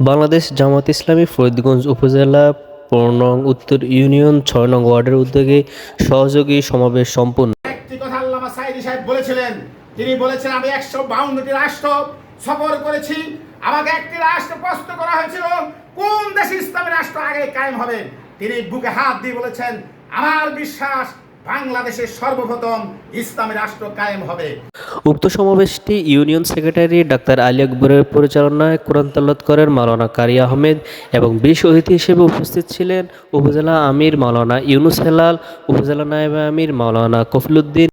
বাংলাদেশ জামাত ইসলামী ফরিদগঞ্জ উপজেলা পনেরো উত্তর ইউনিয়ন ছয় নং ওয়ার্ডের উদ্যোগে সহযোগী সমাবেশ সম্পন্ন। একটি কথা আল্লামা সাইদি সাহেব বলেছিলেন। তিনি বলেছেন, আমি একশো বাউন্নটি রাষ্ট্র সফর করেছি। আমাকে একটি রাষ্ট্র প্রশ্ন করা হয়েছিল। কোন দেশে ইসলামী রাষ্ট্র আগে কায়েম হবে? তিনি বুকে হাত দিয়ে বলেছেন, আমার বিশ্বাস বাংলাদেশের সর্বপ্রথম ইসলামী রাষ্ট্র কায়েম হবে। উক্ত সমাবেশটি ইউনিয়ন সেক্রেটারি ডাক্তার আলী আকবরের পরিচালনায় কোরআন তাল্লাত করেন মাওলানা কারি আহমেদ এবং বিশ অতিথি হিসেবে উপস্থিত ছিলেন উপজেলা আমির মাওলানা ইউনুস হেলাল উপজেলা নায়েব আমির মাওলানা কফিলুদ্দিন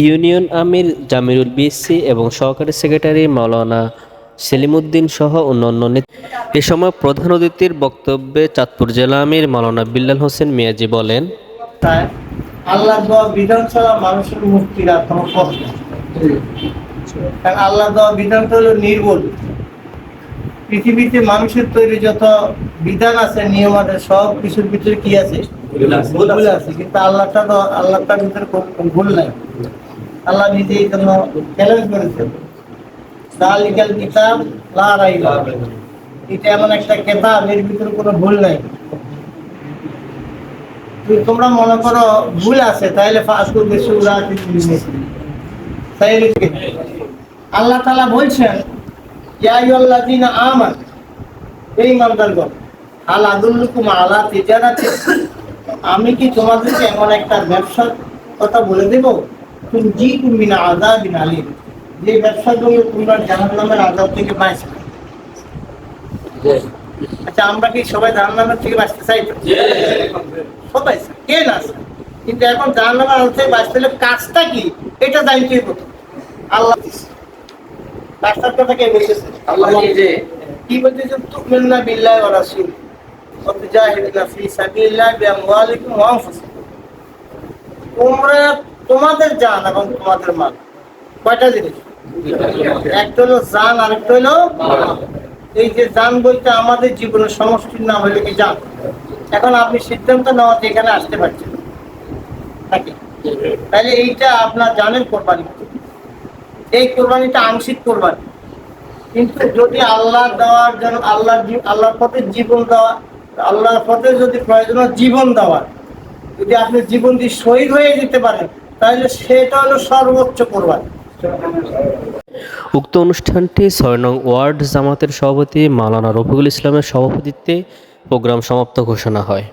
ইউনিয়ন আমির জামিরুল বিএসসি এবং সহকারী সেক্রেটারি মাওলানা সেলিমুদ্দিন সহ অন্যান্য নেত- এ সময় প্রধান অতিথির বক্তব্যে চাঁদপুর জেলা আমির মাওলানা বিল্লাল হোসেন মিয়াজি বলেন আল্লাহ দেওয়া বিধান ছাড়া মানুষের মুক্তির আর কোনো পথ নেই। কারণ আল্লাহ দেওয়া বিধানটা হলো নির্বল। পৃথিবীতে মানুষের তৈরি যত বিধান আছে নিয়ম আছে সব কিছুর ভিতরে কি আছে? ভুল আছে। কিন্তু আল্লাহটা তো আল্লাহটার ভিতরে কোনো ভুল নাই। আল্লাহ নিজে এই জন্য চ্যালেঞ্জ করেছেন দালিকাল কিতাব লা রাইবা। এটা এমন একটা কেতাব এর ভিতরে কোনো ভুল নাই। তোমরা মনে করো ভুল আছে তাহলে ফাঁসুর বেশি উড়া তাইলে আল্লাহ তালা বলছেন ইয়াইয়াল্লাযীনা আমান এই মানদারগণ আল আদুল্লুকুম আলা তিজারাতি আমি কি তোমাদেরকে এমন একটা ব্যবসার কথা বলে দেব? তুমি জি তুমি না আযাবিন আলিম যে ব্যবসাগুলো তোমরা জাহান্নামের আযাব থেকে বাঁচবে। আচ্ছা আমরা কি সবাই জাহান্নামের থেকে বাঁচতে চাই? কে না কিন্তু এখন কাজটা কি? এটা জানতেই আল্লাহ কাজটার কথা কে বলতেছে? আল্লাহ কি বলতেছে? বিল্লাহি ওয়া রাসূল। ওয়া ফি সাবিলিল্লাহি বিআমওয়ালিকুম ওয়া আনফুসিকুম। তোমরা তোমাদের জান এবং তোমাদের মাল। কয়টা জিনিস? একটা হলো জান আরেকটা হলো এই যে জান বলতে আমাদের জীবনের সমষ্টির নাম হলো কি জান? এখন আপনি সিদ্ধান্ত নেওয়াতে এখানে আসতে পারছেন তাহলে এইটা আপনার জানেন কোরবানি। এই কোরবানিটা আংশিক কোরবানি। কিন্তু যদি আল্লাহ দেওয়ার জন্য আল্লাহ আল্লাহর পথে জীবন দেওয়া আল্লাহর পথে যদি প্রয়োজন জীবন দেওয়ার, যদি আপনি জীবন দিয়ে শহীদ হয়ে যেতে পারেন, তাহলে সেটা হলো সর্বোচ্চ কোরবানি। উক্ত অনুষ্ঠানটি ছয় নং ওয়ার্ড জামাতের সভাপতি মালানা রফিকুল ইসলামের সভাপতিত্বে প্রোগ্রাম সমাপ্ত ঘোষণা হয়।